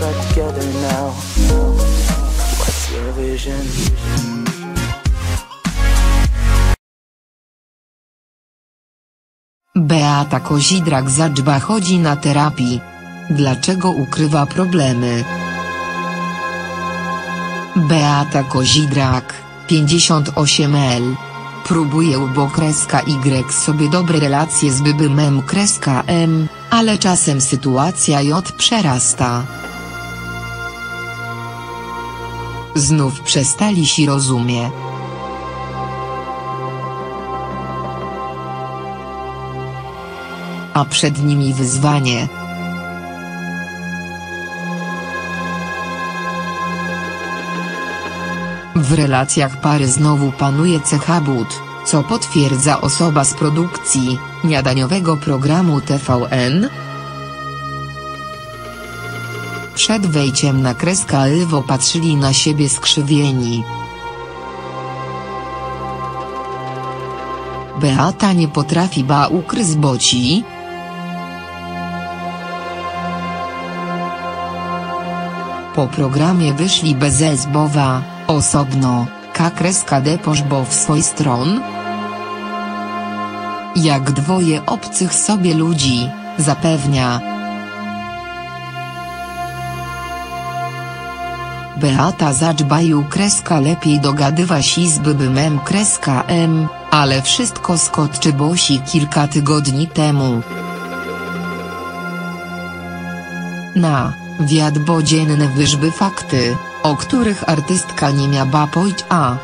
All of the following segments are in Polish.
back together now. What's your vision? Beata Kozidrak Zadżba chodzi na terapii. Dlaczego ukrywa problemy? Beata Kozidrak, 58L. Próbuje bo kreska Y sobie dobre relacje z bybymem kreska M, ale czasem sytuacja J przerasta. Znów przestali się rozumie. A przed nimi wyzwanie. W relacjach pary znowu panuje cecha but, co potwierdza osoba z produkcji, niadaniowego programu TVN. Przed wejściem na kreskę Lwo patrzyli na siebie skrzywieni. Beata nie potrafi ba ukryć boci. Po programie wyszli bez osobno, K kreska w swój stron. Jak dwoje obcych sobie ludzi, zapewnia. Beata Zadżbaju kreska lepiej dogadywa się z bybymem kreska M, ale wszystko skotczy bosi kilka tygodni temu. Na, wiat bo dzienne wyżby fakty, o których artystka nie miała pojść a.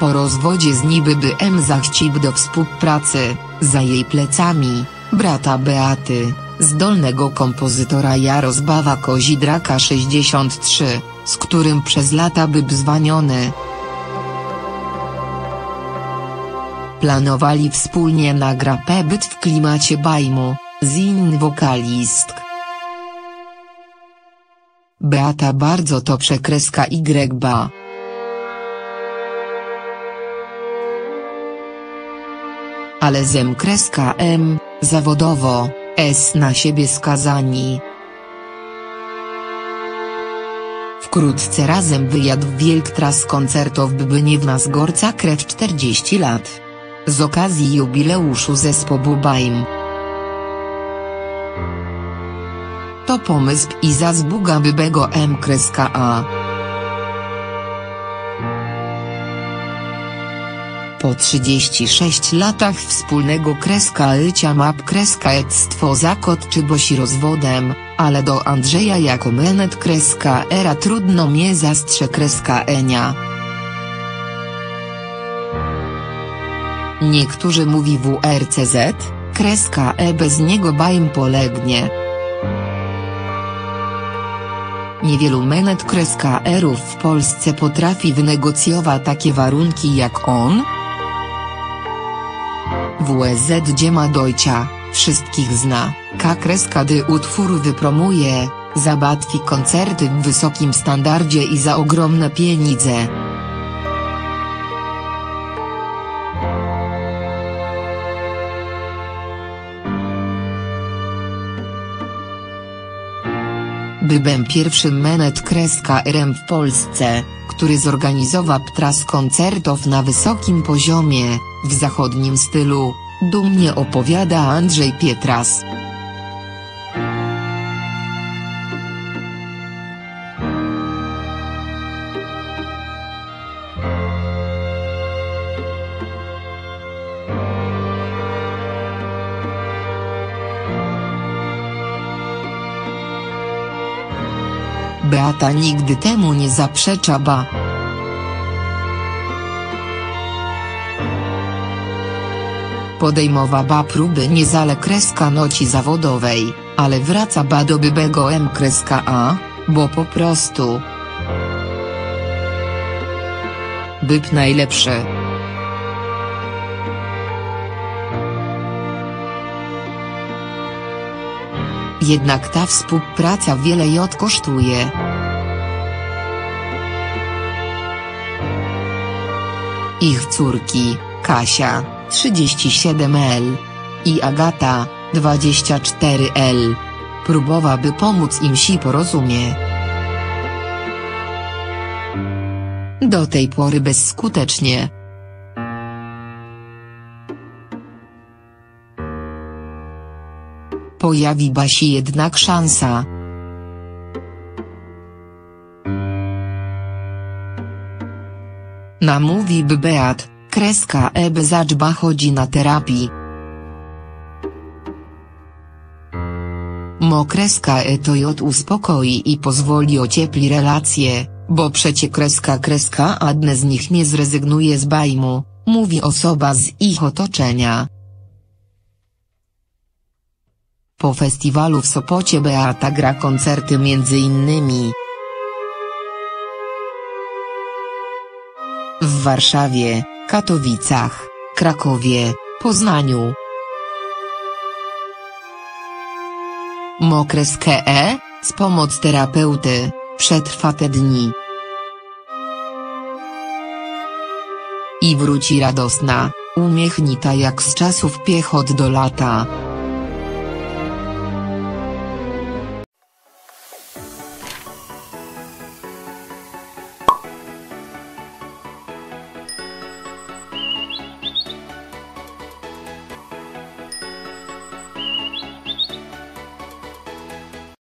Po rozwodzie z niby by M zachcił do współpracy, za jej plecami, brata Beaty, zdolnego kompozytora Jarosława Kozidraka 63, z którym przez lata był zwaniony. Planowali wspólnie nagra pebyt w klimacie bajmu, z inny wokalistk. Beata bardzo to przekreska Y ba. Ale zem kreska M, zawodowo, S na siebie skazani. Wkrótce razem wyjadł wielk tras koncertów by nie nas gorca krew 40 lat. Z okazji jubileuszu zespołu Baim. Pomysł i zazbuga bybego M kreska A. Po 36 latach wspólnego kreska lycia map kreska ectwo zakot czy bosi rozwodem, ale do Andrzeja jako menet kreska era trudno mnie zastrze kreska enia. Niektórzy mówi WRCZ, kreska e bez niego bajm polegnie. Niewielu menet kreska erów w Polsce potrafi wynegocjować takie warunki jak on, WZ Dziema Dojcia, wszystkich zna, K. Kreska utwór wypromuje, zabatwi koncerty w wysokim standardzie i za ogromne pieniądze. Bybem pierwszy menet kreska RM w Polsce, który zorganizował tras koncertów na wysokim poziomie, w zachodnim stylu, dumnie opowiada Andrzej Pietras. Beata nigdy temu nie zaprzecza ba. Podejmowała próby niezale kreska noci zawodowej, ale wraca ba do bybego M kreska A, bo po prostu. Byb najlepszy. Jednak ta współpraca wiele J kosztuje. Ich córki, Kasia, 37L. I Agata, 24L. Próbowałaby pomóc im si porozumie. Do tej pory bezskutecznie. Pojawi Basi jednak szansa. Namówi Beat, kreska Eb zaczba chodzi na terapii. Mokreska E to J uspokoi i pozwoli ociepli relacje, bo przecie kreska kreska adne z nich nie zrezygnuje z bajmu, mówi osoba z ich otoczenia. Po festiwalu w Sopocie Beata gra koncerty m.in. w Warszawie, Katowicach, Krakowie, Poznaniu. Mokreskę E, z pomoc terapeuty, przetrwa te dni. I wróci radosna, umiechnita jak z czasów piechot do lata.